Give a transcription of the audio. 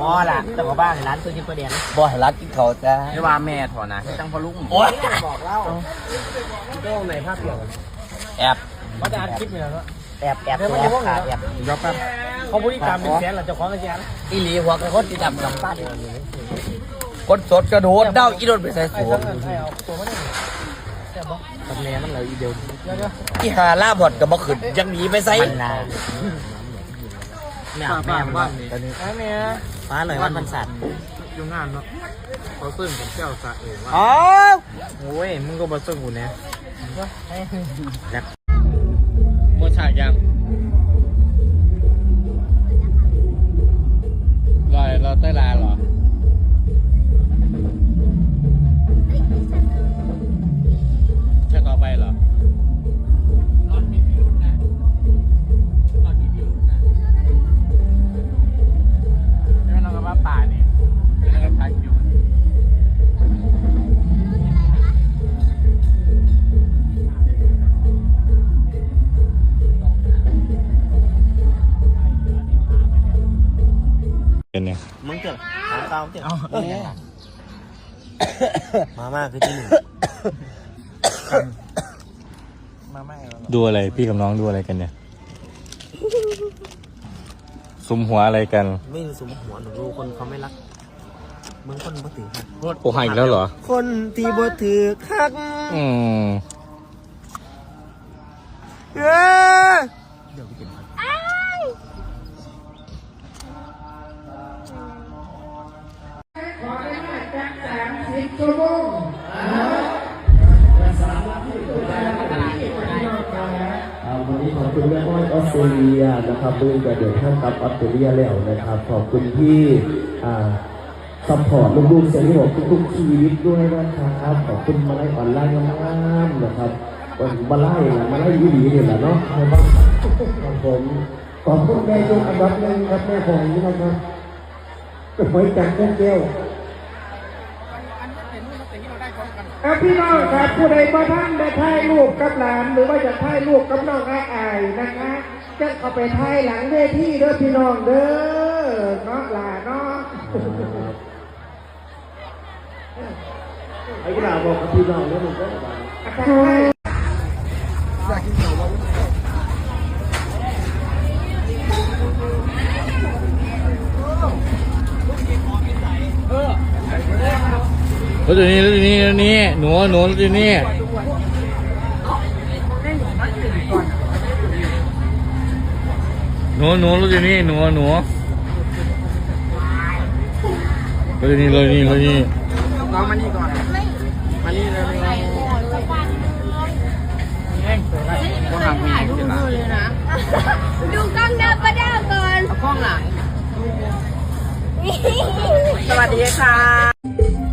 มอล่ะแต่ว่าบ้านร้านตัวนี้ประเด็นบ่ให้รักกินเขาวจ้าไม่ว่าแม่ถอนะจังพอลุงโอ๊ยบอกเล่าโจ้ในภาพเปียกแอบว่าจะอัดคลิปเนี่ยแล้วแอบแอบแอบขาแอบยกแป๊บเขาบริการเป็นแสนหลังจากของกระเจียนอีหลีหัวกระโคตรที่ดำดำป้าคนสดกระโดดเด้าอีโดนไปใส่ไอ้สูทั้งงนั้นไอ้เอาตัวมันนี่แซ่บบ่ตำแหน่งมันเลยอีเดียวเดี๋ยวเดี๋ยวอีหาล่าบอดกับบ่ขึ้นยังหนีไปใส่มันนาแม่แม่บ้านตอนนี้แม่ ฟ้าหน่อยวันพันสัตว์ยุ่งงานเนาะเขาซึ่งผมเจ้าสะเองว่าอ๋อโอ้ยมึงก็มาซึ่งกูเนี่ยหมดฉากยัง เป็นเนี่ยมึงเกิดหาเตาเกิดมาม่าคือที่หนึ่งมาม่าแล้วดูอะไรพี่กับน้องดูอะไรกันเนี่ยสุมหัวอะไรกัน ไม่รู้สมหัวหนูรู้คนเขาไม่รักมึงคนบ่ถือคักโอ้หายอีกแล้วเหรอ คนที่บ่ถือคักอืม อ่าวันนี้ขอบคุณแม่อ้อยออสเตรเลียนะครับเพิ่งจะเดินทางกลับออสเตรเลียแล้วนะครับ ขอบคุณที่อ่าซัพพอร์ตลูกๆเสียงที่บอกทุกๆชีวิตด้วยนะครับ ขอบคุณมาไล่ออนไลน์งามๆนะครับวันมาไล่มาไล่ยีดีเนี่ยแหละเนาะให้บ้างครับผมขอบคุณแม่ยกอันดับหนึ่งครับแม่ของนี่นะครับก็ไว้จังแก้ว ครับพี่น้องครับผู้ใดบ่ท่านได้ถ่ายรูปกับหลาน หรือว่าจะถ่ายรูปกับน้องอายอายนะคะจะเข้าไปถ่ายหลังเวทีเด้อพี่น้องเด้อน้องหลานเนาะไอ้กระดาษบอกกับพี่น้องแล้วมึงก็ สบายถ่ายรถอยู่นี่รถอยู่นี่รถนี้หนูหนูรถอยู่นี่หนูหนูรถอยู่นี่หนูหนูรถอยู่นี่รถอยู่นี่รถอยู่นี่น้องมานี่ก่อนมานี่เลยก็ห่างมีเวลาดูกล้องเดินประเดิมก่อนกล้องอะสวัสดีค่ะ